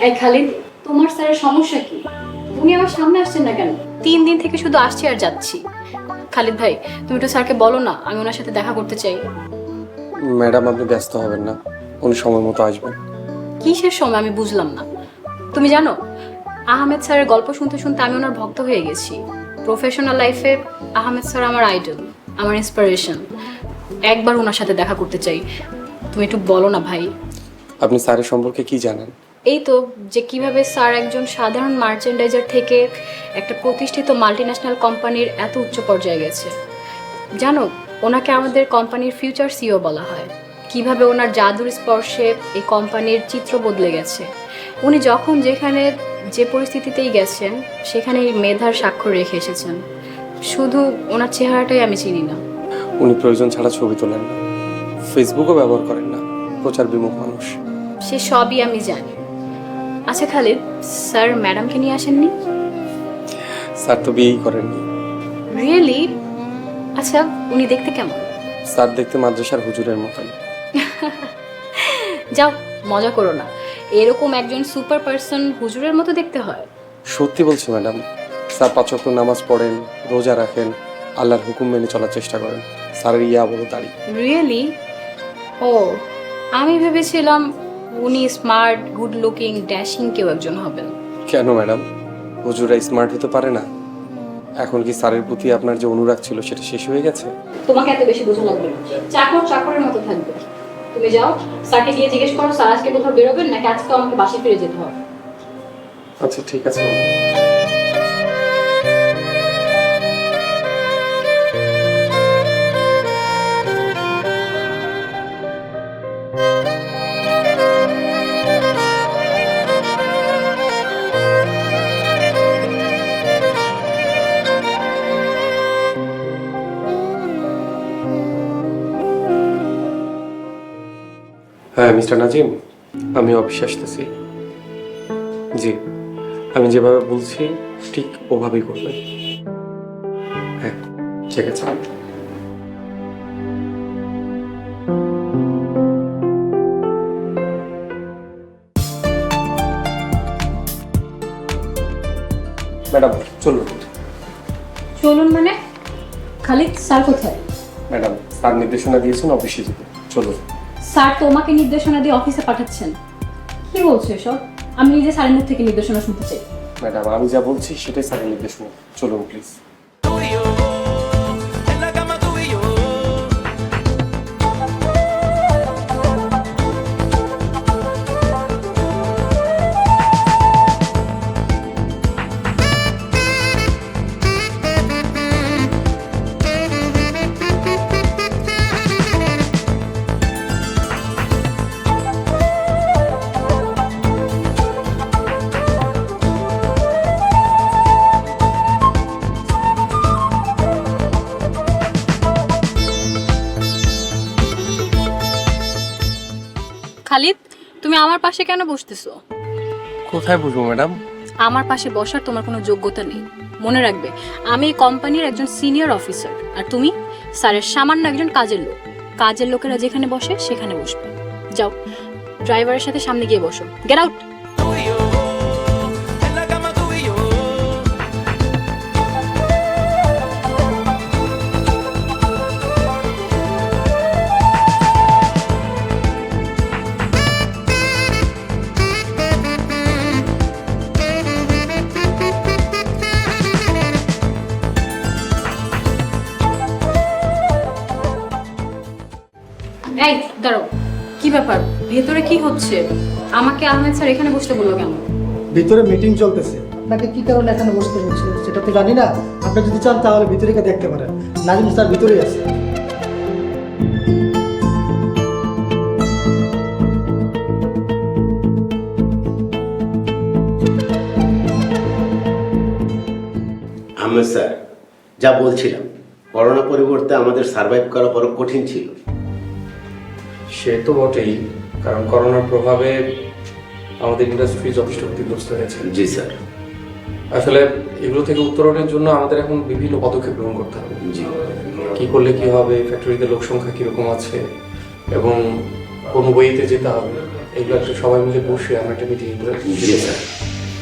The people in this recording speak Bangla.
এই খালিদ তোমার স্যারের সমস্যা কি? উনি আমার সামনে আসছেন না কেন? তিন দিন থেকে শুধু আসছি আর যাচ্ছি। খালিদ ভাই তুমি একটু স্যারকে বলো না আমি ওনার সাথে দেখা করতে চাই। ম্যাডাম আপনি ব্যস্ত হবেন না। উনি সময় মতো আসবেন। কিসের সময়? আমি বুঝলাম না। তুমি জানো আহমেদ স্যারের গল্প শুনতে শুনতে আমি ওনার ভক্ত হয়ে গেছি। প্রফেশনাল লাইফে আহমেদ স্যার আমার আইডল আমার ইন্সপিরেশন একবার ওনার সাথে দেখা করতে চাই। তুমি একটু বলো না ভাই। আপনি স্যারের সম্পর্কে কি জানেন? এই তো যে কীভাবে স্যার একজন সাধারণ মার্চেন্ডাইজার থেকে একটা প্রতিষ্ঠিত মাল্টিন্যাশনাল কোম্পানির এত উচ্চ পর্যায়ে গেছে। জানো ওনাকে আমাদের কোম্পানির ফিউচার সিও বলা হয়। কীভাবে ওনার জাদুর স্পর্শে এই কোম্পানির চিত্র বদলে গেছে। উনি যখন যেখানে যে পরিস্থিতিতেই গেছেন সেখানে এই মেধার স্বাক্ষর রেখে এসেছেন। শুধু ওনার চেহারাটাই আমি চিনি না। উনি প্রয়োজন ছাড়া ছবি তোলেন না। ফেসবুকও ব্যবহার করেন না। প্রচার বিমুখ মানুষ। সে সবই আমি জানি। আচ্ছা খালিদ স্যার ম্যাডামকে নিয়ে আসেননি? স্যার তো বিয়েই করেননি। রিয়েলি আচ্ছা উনি দেখতে কেমন? স্যার দেখতে মাদ্রাসার হুজুরের মতন যাও মজা করো না। এরকম একজন সুপার পারসন হুজুরের মতো দেখতে হয়। সত্যি বলছি ম্যাডাম। স্যার পাঁচ ওয়াক্ত নামাজ পড়েন রোজা রাখেন আল্লাহর হুকুম মেনে চলার চেষ্টা করেন। স্যারের ইয়া বলো দাড়ি। রিয়েলি ও আমি ভেবেছিলাম উনি স্মার্ট গুড লুকিং ড্যাশিং কেউ একজন হবেন। কেন ম্যাডাম? হুজুরা স্মার্ট হতে পারে না। এখন কি স্যারের প্রতি আপনার যে অনুরাগ ছিল সেটা শেষ হয়ে গেছে? তোমাকে এত বেশি বোঝা লাগবে না। চাকর চাকরের মতো থাকবে। তুমি যাও স্যারকে গিয়ে জিজ্ঞেস করো স্যার আজকে কোথাও বেরোবেন নাকি আজকে আমাকে বাসে ফিরে যেতে হবে? আচ্ছা ঠিক আছে হ্যাঁ মিস্টার নাজিম আমি অফিসে আসতেছি। জি আমি যেভাবে বলছি ঠিক ওভাবেই করবেন। হ্যাঁ ঠিক আছে। ম্যাডাম চলুন। চলুন মানে? খালিদ স্যার কোথায়? ম্যাডাম স্যার নির্দেশনা দিয়েছেন অফিসে যেতে। চলুন। স্যার তোমাকে নির্দেশনা দিয়ে অফিসে পাঠাচ্ছেন। কি বলছো এসব? আমি নিজে স্যারের মুখ থেকে নির্দেশনা শুনতে চাই। ম্যাডাম আমি যা বলছি সেটাই স্যারের নির্দেশনা। চলুন প্লিজ খালিদ তুমি আমার পাশে কেন বসতেছো? কোথায় বুঝব ম্যাডাম? আমার পাশে বসার তোমার কোনো যোগ্যতা নেই। মনে রাখবে আমি এই কোম্পানির একজন সিনিয়র অফিসার আর তুমি স্যারের সামান্য একজন কাজের লোক। কাজের লোকেরা যেখানে বসে সেখানে বসবে। যাও ড্রাইভারের সাথে সামনে গিয়ে বসো। Get out! দাঁড়াও কি ব্যাপার? ভেতরে কি হচ্ছে? আমাকে আহমেদ স্যার এখানে বসতে বলল কেন? ভিতরে মিটিং চলতেছে। আপনাকে কি কারণে এখানে বসতে বলছিল সেটা তো জানি না। আপনি যদি চান তাহলে ভিতরে গিয়ে দেখতে পারেন। নাজিম স্যার ভিতরেই আছে। আহমেদ স্যার যা বলছিলাম করোনা পরিবর্তে আমাদের সার্ভাইভ করা বড় কঠিন ছিল। সে তো বটেই কারণ করোনার প্রভাবে আমাদের ইন্ডাস্ট্রি যথেষ্ট ক্ষতিগ্রস্ত হয়েছে। জি স্যার। আসলে এগুলো থেকে উত্তরণের জন্য আমাদের এখন বিভিন্ন পদক্ষেপ গ্রহণ করতে হবে। জি। কি করলে কি হবে ফ্যাক্টরিতে লোক সংখ্যা কীরকম আছে এবং কোন বইতে যেতে হবে এগুলো একটা সবাই মিলে বসে আমরা একটা মিটিং করে জি স্যার।